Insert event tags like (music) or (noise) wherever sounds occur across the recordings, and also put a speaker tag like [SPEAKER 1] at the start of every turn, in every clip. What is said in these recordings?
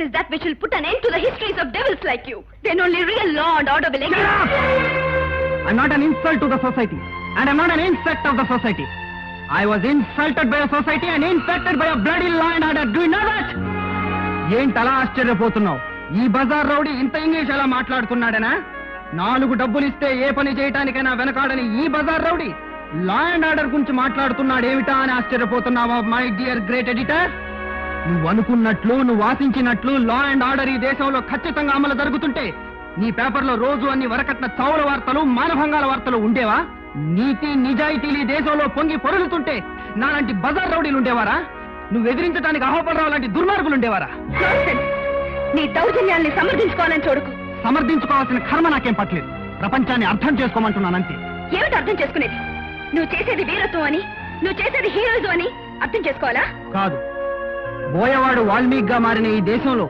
[SPEAKER 1] Independence is that which will put an end to the histories of devils like you then only real law and order will
[SPEAKER 2] I'm not an insult to the society, and I'm not an insect of the society. I was insulted by a society and infected by a bloody law and order. Do you know that? ఏంటలా ఆశ్చర్యపోతున్నావు ఈ బజార్ rowdy ఇంత English ఎలా మాట్లాడుతున్నాడనా నాలుగు డబ్బులిస్తే ఏ పని చేయటానికైనా వెనకాడని ఈ బజార్ రౌడీ లా అండ్ ఆర్డర్ గురించి మాట్లాడుతున్నాడేమిటా అని ఆశ్చర్యపోతున్నావా మై డియర్ గ్రేట్ ఎడిటర్ నువ్వు అనుకున్నట్లు నువ్వు ఆశించినట్లు లా అండ్ ఆర్డర్ ఈ దేశంలో ఖచ్చితంగా అమలు జరుగుతుంటే నీ పేపర్లో రోజు అన్ని వరకట్న చౌల వార్తలు మానభంగాల వార్తలు ఉండేవా? నీతి నిజాయితీలు ఈ దేశంలో పొంగి పొరులుతుంటే నాలాంటి బజార్ రౌడీలు ఉండేవారా? నువ్వు ఎదిరించడానికి అహోపడరావు లాంటి దుర్మార్గులు ఉండేవారా?
[SPEAKER 1] నీ దౌర్జన్యాల్ని సమర్థించుకోవాలని చూడకు.
[SPEAKER 2] సమర్థించుకోవాల్సిన కర్మ నాకేం పట్టలేదు. ప్రపంచాన్ని అర్థం చేసుకోమంటున్నానంతే.
[SPEAKER 1] ఏమిటి అర్థం చేసుకునేది? నువ్వు చేసేది వీరత్వం అని నువ్వు చేసేది హీరోయిజం అని అర్థం చేసుకోవాలా?
[SPEAKER 2] కాదు. బోయవాడు వాల్మీకిగా మారిన ఈ దేశంలో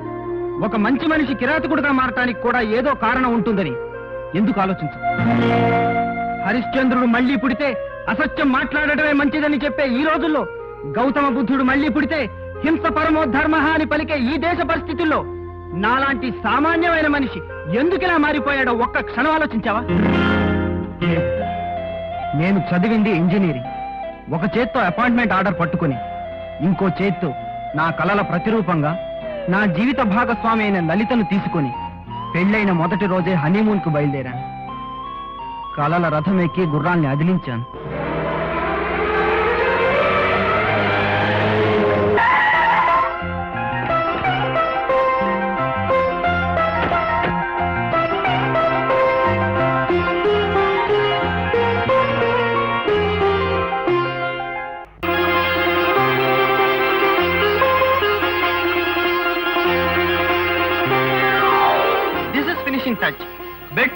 [SPEAKER 2] ఒక మంచి మనిషి కిరాతకుడుగా మారటానికి కూడా ఏదో కారణం ఉంటుందని ఎందుకు ఆలోచించు? హరిశ్చంద్రుడు మళ్ళీ పుడితే అసత్యం మాట్లాడటమే మంచిదని చెప్పే ఈ రోజుల్లో గౌతమ బుద్ధుడు మళ్ళీ పుడితే హింస పరమోధర్మ అని పలికే ఈ దేశ పరిస్థితుల్లో నాలాంటి సామాన్యమైన మనిషి ఎందుకిలా మారిపోయాడో ఒక్క క్షణం ఆలోచించావా? నేను చదివింది ఇంజనీరింగ్. ఒక చేత్తో అపాయింట్మెంట్ ఆర్డర్ పట్టుకుని ఇంకో చేత్తో నా కలల ప్రతిరూపంగా నా జీవిత భాగస్వామి అయిన లలితను తీసుకొని పెళ్ళైన మొదటి రోజే హనీమూన్కు బయలుదేరాను. కలల రథం ఎక్కి గుర్రాల్ని అదిలించాను.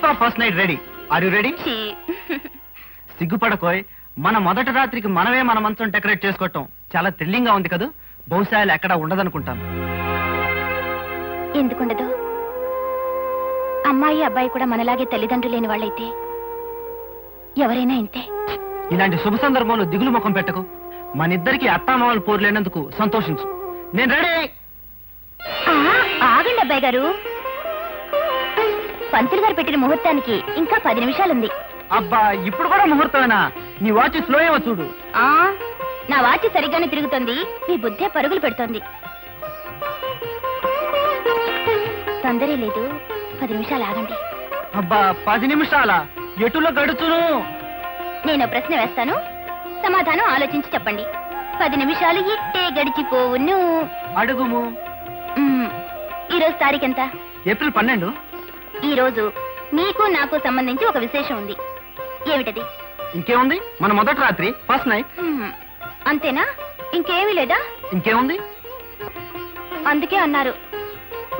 [SPEAKER 2] For first night ready are you ready. సిగ్గుపడకోయ్. మన మొదటి రాత్రికి మనమే మన మంచం డెకరేట్ చేసుకోవటం చాలా థ్రిల్లింగ్గా ఉంది కదూ? బహుశా ఎక్కడా ఉండదనుకుంటాను.
[SPEAKER 1] ఎందుకుండదు? అమ్మాయి అబ్బాయి కూడా మనలాగే తల్లిదండ్రులు లేని వాళ్ళైతే ఎవరైనా ఇంతే.
[SPEAKER 2] ఇలాంటి శుభ సందర్భంలో దిగులు ముఖం పెట్టకు. మన ఇద్దరికి అత్తామామలు పోరు లేనందుకు సంతోషించు. నేను రెడీ
[SPEAKER 1] ఆగండి అబ్బాయి గారు. పంతులు గారు పెట్టిన ముహూర్తానికి ఇంకా పది నిమిషాలుంది.
[SPEAKER 2] అబ్బా ఇప్పుడు కూడా ముహూర్తమేనా? నీ వాచ్ స్లో ఏమో చూడు.
[SPEAKER 1] ఆ నా వాచి సరిగ్గానే తిరుగుతోంది. మీ బుద్ధే పరుగులు పెడుతోంది. తొందరే లేదు పది నిమిషాలు ఆగండి.
[SPEAKER 2] అబ్బా పది నిమిషాల? ఎటులో గడుచును?
[SPEAKER 1] నేను ప్రశ్న వేస్తాను సమాధానం ఆలోచించి చెప్పండి. పది నిమిషాలు ఇట్టే గడిచిపోవును.
[SPEAKER 2] అడుగుము.
[SPEAKER 1] మ్మ్. ఈ రోజు తారీఖు ఎంత?
[SPEAKER 2] ఏప్రిల్ పన్నెండు.
[SPEAKER 1] ఈ రోజు నీకు నాకు సంబంధించి ఒక విశేషం ఉంది. ఏమిటది?
[SPEAKER 2] ఇంకేముంది? మన మొదటి రాత్రి ఫస్ట్ నైట్.
[SPEAKER 1] అంతేనా? ఇంకేమీ లేదా?
[SPEAKER 2] ఇంకేముంది?
[SPEAKER 1] అందుకే అన్నారు.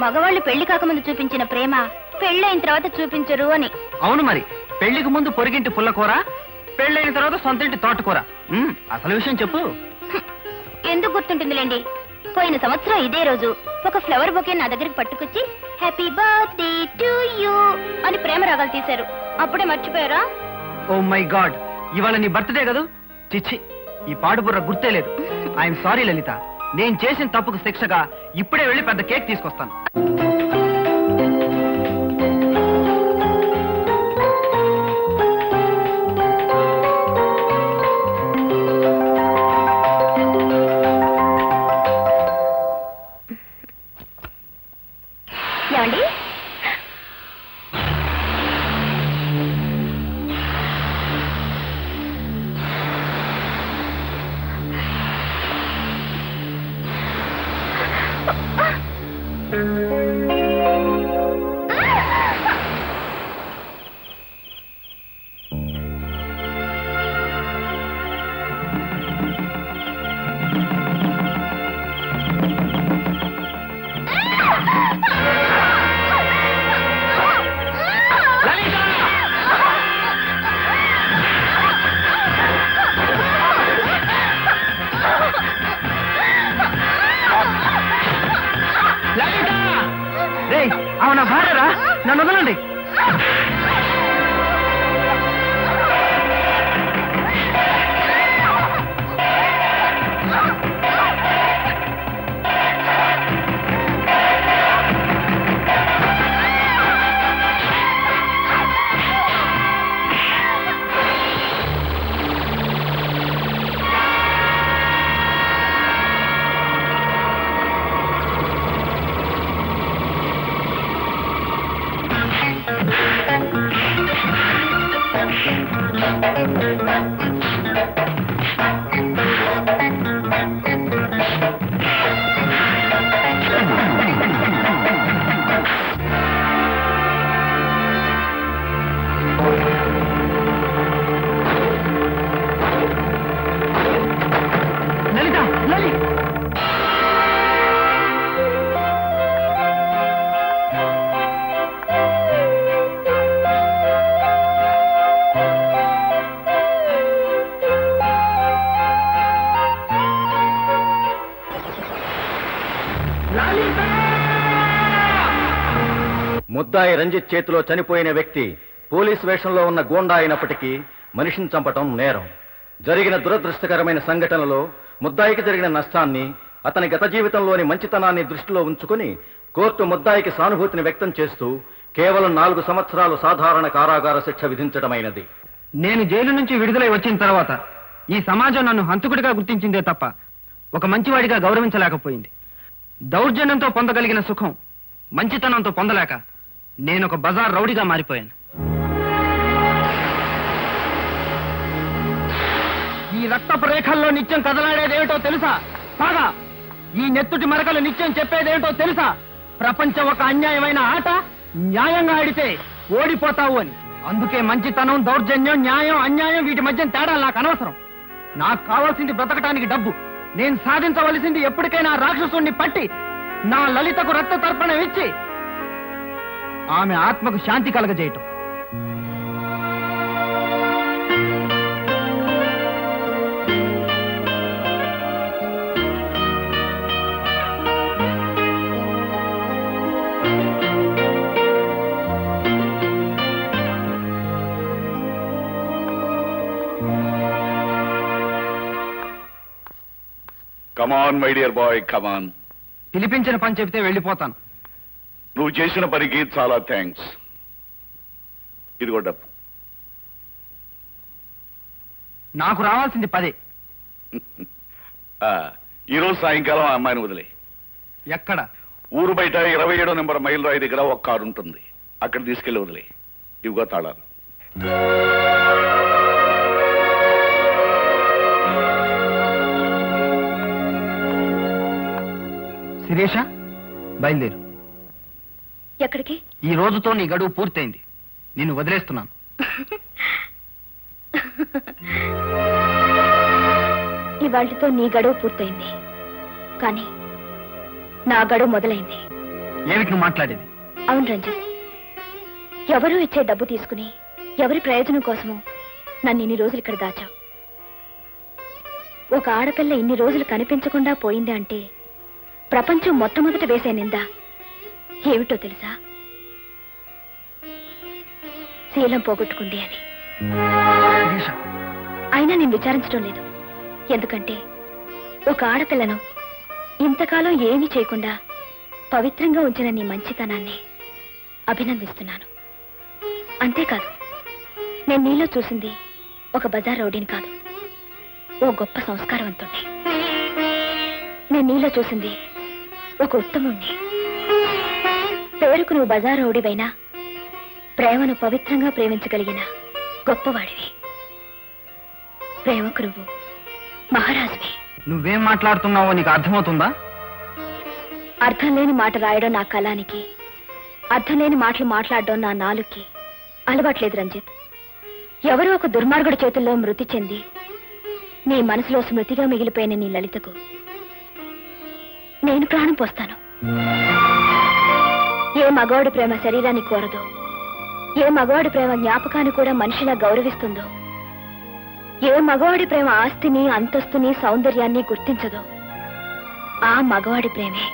[SPEAKER 1] మగవాళ్ళు పెళ్ళి కాకముందు చూపించిన ప్రేమ పెళ్ళైన తర్వాత చూపించరు అని.
[SPEAKER 2] అవును మరి. పెళ్ళికి ముందు పొరిగింటి పుల్లకూర పెళ్ళైన తర్వాత సొంతింటి తోటకూర. ఉమ్, అసలు విషయం చెప్పు.
[SPEAKER 1] ఎందుకు గుర్తుంటుందిలేండి? పోయిన సంవత్సరం ఇదే రోజు. ఒక ఫ్లవర్ బొకే నా దగ్గరికి పట్టుకొచ్చి హ్యాపీ బర్త్డే టు యూ అని ప్రేమ రాగాలు తీశారు. అప్పుడే మర్చిపోయారా?
[SPEAKER 2] ఓ మై గాడ్ ఇవాళ నీ బర్త్డే కదూ? చిచ్చి ఈ పాడుబుర్ర గుర్తే లేదు. (laughs) ఐఎమ్ సారీ లలిత. నేను చేసిన తప్పుకు శిక్షగా ఇప్పుడే వెళ్ళి పెద్ద కేక్ తీసుకొస్తాను.
[SPEAKER 1] ఆమె నా భార్యరా? నన్ను వదలండి.
[SPEAKER 3] ముద్దాయి రంజిత్ చేతిలో చనిపోయిన వ్యక్తి పోలీస్ వేషంలో ఉన్న గోండా అయినప్పటికీ మనిషిని చంపటం నేరం. జరిగిన దురదృష్టకరమైన సంఘటనలో ముద్దాయికి జరిగిన నష్టాన్ని అతని గత జీవితంలోని మంచితనాన్ని దృష్టిలో ఉంచుకుని కోర్టు ముద్దాయికి సానుభూతిని వ్యక్తం చేస్తూ కేవలం నాలుగు సంవత్సరాలు సాధారణ కారాగార శిక్ష విధించడమైనది
[SPEAKER 2] నేను జైలు నుంచి విడుదలై వచ్చిన తర్వాత ఈ సమాజం నన్ను హంతకుడిగా గుర్తించిందే తప్ప ఒక మంచివాడిగా గౌరవించలేకపోయింది. దౌర్జన్యంతో పొందగలిగిన సుఖం మంచితనంతో పొందలేక నేను ఒక బజార్ రౌడీగా మారిపోయాను. ఈ రక్తపు రేఖల్లో నిత్యం కదలాడేదేమిటో తెలుసా? బాగా ఈ నెత్తుటి మరకలు నిత్యం చెప్పేదేమిటో తెలుసా? ప్రపంచం ఒక అన్యాయమైన ఆట న్యాయంగా ఆడితే ఓడిపోతావు అని. అందుకే మంచితనం దౌర్జన్యం న్యాయం అన్యాయం వీటి మధ్య తేడా నాకు అనవసరం. నాకు కావాల్సింది బ్రతకటానికి డబ్బు. నేను సాధించవలసింది ఎప్పటికైనా రాక్షసుణ్ణి పట్టి నా లలితకు రక్త తర్పణం ఇచ్చి ఆమె ఆత్మకు శాంతి కలగజేయటం.
[SPEAKER 4] Come on my dear boy come on
[SPEAKER 2] పిలిపించిన పని చెబితే వెళ్ళిపోతాను.
[SPEAKER 4] నువ్వు చేసిన పనికి చాలా థ్యాంక్స్. ఇదిగో డబ్బు.
[SPEAKER 2] నాకు రావాల్సింది పదే.
[SPEAKER 4] ఆ, ఈరోజు సాయంకాలం ఆ అమ్మాయిని వదిలే
[SPEAKER 2] ఎక్కడ?
[SPEAKER 4] ఊరు బయట ఇరవై ఏడో నెంబర్ మైల్ రాయి దగ్గర ఒక కారు ఉంటుంది. అక్కడ తీసుకెళ్ళి వదిలే ఇవిగో తాళాలు.
[SPEAKER 2] శిరీష బయలుదేరు.
[SPEAKER 5] ఎక్కడికి?
[SPEAKER 2] ఈ రోజుతో నీ గడువు పూర్తయింది. నిన్ను వదిలేస్తున్నాను. (laughs)
[SPEAKER 5] ఇవాళ్టితో నీ గడువు పూర్తయింది. కానీ నా గడువు మొదలైంది.
[SPEAKER 2] ఏమిటి నువ్వు మాట్లాడేది?
[SPEAKER 5] అవును రంజిత్ ఎవరూ ఇచ్చే డబ్బు తీసుకుని ఎవరి ప్రయోజనం కోసమో నన్ను ఇన్ని రోజులు ఇక్కడ దాచావు? ఒక ఆడపిల్ల ఇన్ని రోజులు కనిపించకుండా పోయింది అంటే ప్రపంచం మొట్టమొదట వేసే నింద ఏమిటో తెలుసా? శీలం పోగొట్టుకుంది అని. అయినా నేను విచారించడం లేదు. ఎందుకంటే ఒక ఆడపిల్లను ఇంతకాలం ఏమీ చేయకుండా పవిత్రంగా ఉంచిన నీ మంచితనాన్ని అభినందిస్తున్నాను. అంతేకాదు నేను నీలో చూసింది ఒక బజార్ రౌడీని కాదు ఓ గొప్ప సంస్కారవంతుణ్ణి. నేను నీలో చూసింది ఒక ఉత్తముణ్ణి. పేరుకు నువ్వు బజార్ రౌడీవైనా ప్రేమను పవిత్రంగా ప్రేమించగలిగిన గొప్పవాడివి. ప్రేమకు నువ్వు మహారాజువి.
[SPEAKER 2] నువ్వేం మాట్లాడుతున్నావో నీకు అర్థమవుతుందా?
[SPEAKER 5] అర్థం లేని మాట రాయడం నా కళానికి అర్థం లేని మాటలు మాట్లాడడం నా నాలుగుకి అలవాట్లేదు రంజిత్. ఎవరో ఒక దుర్మార్గుడి చేతుల్లో మృతి చెంది నీ మనసులో స్మృతిగా మిగిలిపోయిన నీ లలితకు నేను ప్రాణం పోస్తాను. ఏ మగవాడి ప్రేమ శరీరాన్ని కోరదో ఏ మగవాడి ప్రేమ జ్ఞాపకాన్ని కూడా మనిషిలా గౌరవిస్తుందో ఏ మగవాడి ప్రేమ ఆస్తిని అంతస్తుని సౌందర్యాన్ని గుర్తించదో ఆ మగవాడి ప్రేమే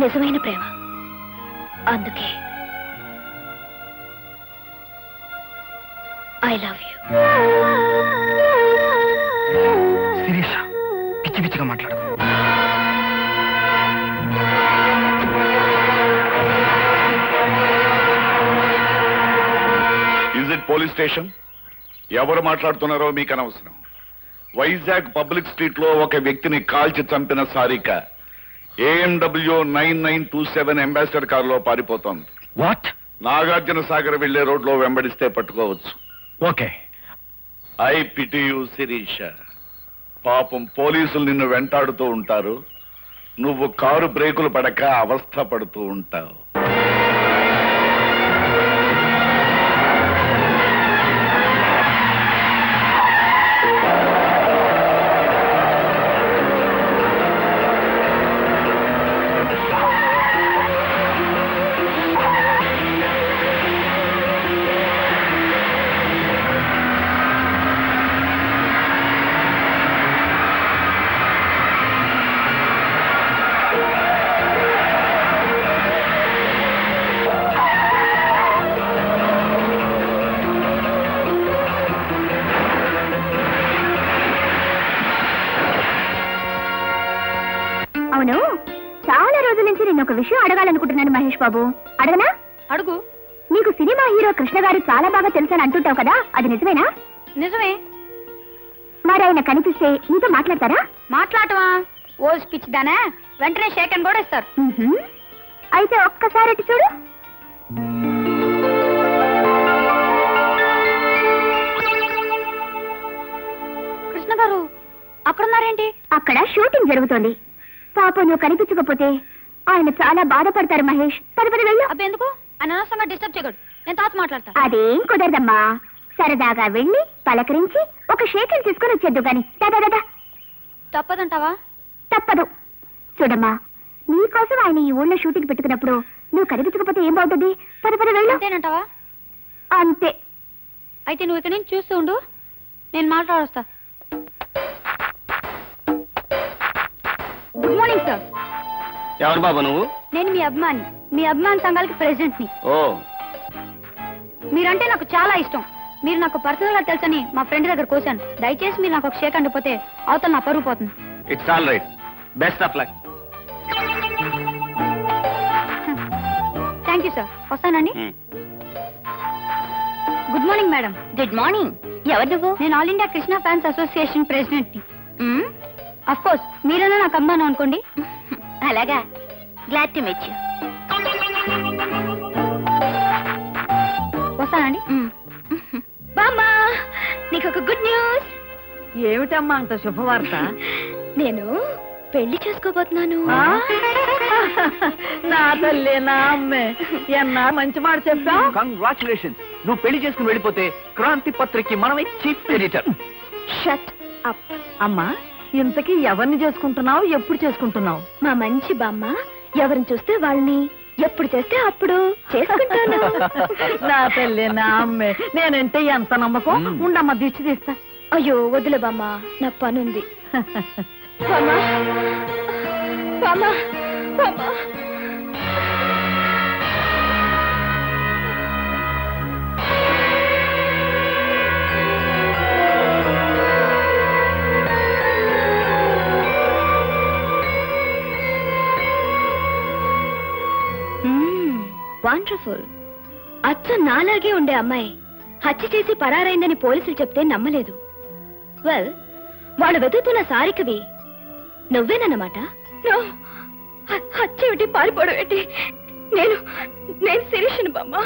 [SPEAKER 5] నిజమైన ప్రేమ. అందుకే ఐ లవ్ యూ
[SPEAKER 2] శిరీష పిచ్చి పిచ్చిగా
[SPEAKER 4] పోలీస్ స్టేషన్? ఎవరు మాట్లాడుతున్నారో మీకు అనవసరం. వైజాగ్ పబ్లిక్ స్ట్రీట్లో ఒక వ్యక్తిని కాల్చి చంపిన Sarika AMW nine nine two seven Ambassador కారులో పారిపోతోంది.
[SPEAKER 2] వాట్?
[SPEAKER 4] నాగార్జున సాగర్ వెళ్ళే రోడ్లో వెంబడిస్తే పట్టుకోవచ్చు.
[SPEAKER 2] ఓకే.
[SPEAKER 4] ఐ పిటియు శిరీష పాపం పోలీసులు నిన్ను వెంటాడుతూ ఉంటారు. నువ్వు కారు బ్రేకులు పడక అవస్థ పడుతూ ఉంటావు.
[SPEAKER 5] బాబు. అడగనా? అడుగు. నీకు సినిమా హీరో కృష్ణ గారు చాలా బాగా తెలుసని అంటుంటావు కదా అది నిజమేనా? నిజమే. మరి ఆయన కనిపిస్తే నీతో మాట్లాడతారా? మాట్లాడటమా? ఓ స్పీచ్ దానా? వెంటనే షేక్ అని కూడా ఇస్తారు. అయితే ఒక్కసారి ఇటు చూడు. కృష్ణ గారు అక్కడున్నారేంటి? అక్కడ షూటింగ్ జరుగుతోంది. పాప నువ్వు కనిపించకపోతే ఆయన చాలా బాధపడతారు మహేష్. పది పది వెళ్ళు.
[SPEAKER 6] అబ్బెందుకు ఆయన అనవసరంగా డిస్టర్బ్ చేయకూడదు. నేను తాత మాట్లాడతా.
[SPEAKER 5] అదేం కుదరదమ్మా. సరదాగా వెళ్ళి పలకరించి ఒక షేకిల్ తీసుకొని వచ్చేద్దు గాని. దాదా దాదా
[SPEAKER 6] తప్పదంటావా?
[SPEAKER 5] తప్పదు. చూడమ్మా నీకోసం ఆయన ఈ ఊళ్ళో షూటింగ్ పెట్టుకున్నప్పుడు నువ్వు కనిపించకపోతే ఏం బాగుంటుంది? పద పద వెళ్ళు.
[SPEAKER 6] అంతేనంటావా?
[SPEAKER 5] అంతే.
[SPEAKER 6] అయితే నువ్వు ఇక్కడ నుంచి చూస్తూ ఉండు. నేను మాట్లాడొస్తా. గుడ్ మార్నింగ్ సార్
[SPEAKER 3] ఎవరు బాబు నువ్వు?
[SPEAKER 6] నేను మీ అభిమాని. మీ అభిమాన్ సంఘాలకి ప్రెసిడెంట్ని.
[SPEAKER 3] ఓ.
[SPEAKER 6] మీరంటే నాకు చాలా ఇష్టం. మీరు నాకు పర్సనల్గా తెలుసని మా ఫ్రెండ్ దగ్గర కోశాను దయచేసి మీరు నాకు ఒక షేక్ అండిపోతే అవతల నా పరుగు పోతుంది.
[SPEAKER 3] It's all right best of luck
[SPEAKER 6] thank you sir వస్తానండి? Good morning madam
[SPEAKER 5] good morning ఎవరు నువ్వు?
[SPEAKER 6] నేను all India Krishna fans association ప్రెసిడెంట్ని of course మీరైనా నాకు అమ్మాను అనుకోండి?
[SPEAKER 5] అలాగా. గ్లాడ్ టు మీట్ యు
[SPEAKER 6] వస్తానండి
[SPEAKER 5] బామ్మా నీకు ఒక గుడ్ న్యూస్
[SPEAKER 7] ఏమిటమ్మా అంత శుభవార్త?
[SPEAKER 5] నేను పెళ్ళి చేసుకోబోతున్నాను?
[SPEAKER 7] నా తల్లి నా అమ్మే. ఎన్నా మంచి మాట చెప్పావు?
[SPEAKER 2] కంగ్రాచులేషన్స్ నువ్వు పెళ్ళి చేసుకుని వెళ్ళిపోతే క్రాంతి పత్రిక మనమే చీఫ్ ఎడిటర్.
[SPEAKER 5] షట్ అప్
[SPEAKER 7] అమ్మా ఇంతకీ ఎవరిని చేసుకుంటున్నావు? ఎప్పుడు చేసుకుంటున్నావు?
[SPEAKER 5] మా మంచి బామ్మ ఎవరిని చూస్తే వాళ్ళని ఎప్పుడు చేస్తే అప్పుడు చేసుకుంటాను. (laughs)
[SPEAKER 7] నా తల్లి నా అమ్మే. నేనంటే ఎంత నమ్మకం?
[SPEAKER 2] మ్మ్.
[SPEAKER 7] ఉండమ్మా దిష్టి తీస్తా.
[SPEAKER 5] అయ్యో వదిలే బామ్మ నాకు పనుంది. (laughs) బామ్మ బామ్మ బామ్మ. వాండర్ఫుల్ అచ్చ నాలాగే ఉండే అమ్మాయి. హత్య చేసి పరారైందని పోలీసులు చెప్తే నమ్మలేదు. వెల్ వాళ్ళు వెతుకుతున్న సారికవి నువ్వేనన్నమాట? హత్య పారిపోవడం ఏంటి? నేను నేను శిరీషను బామ్మ.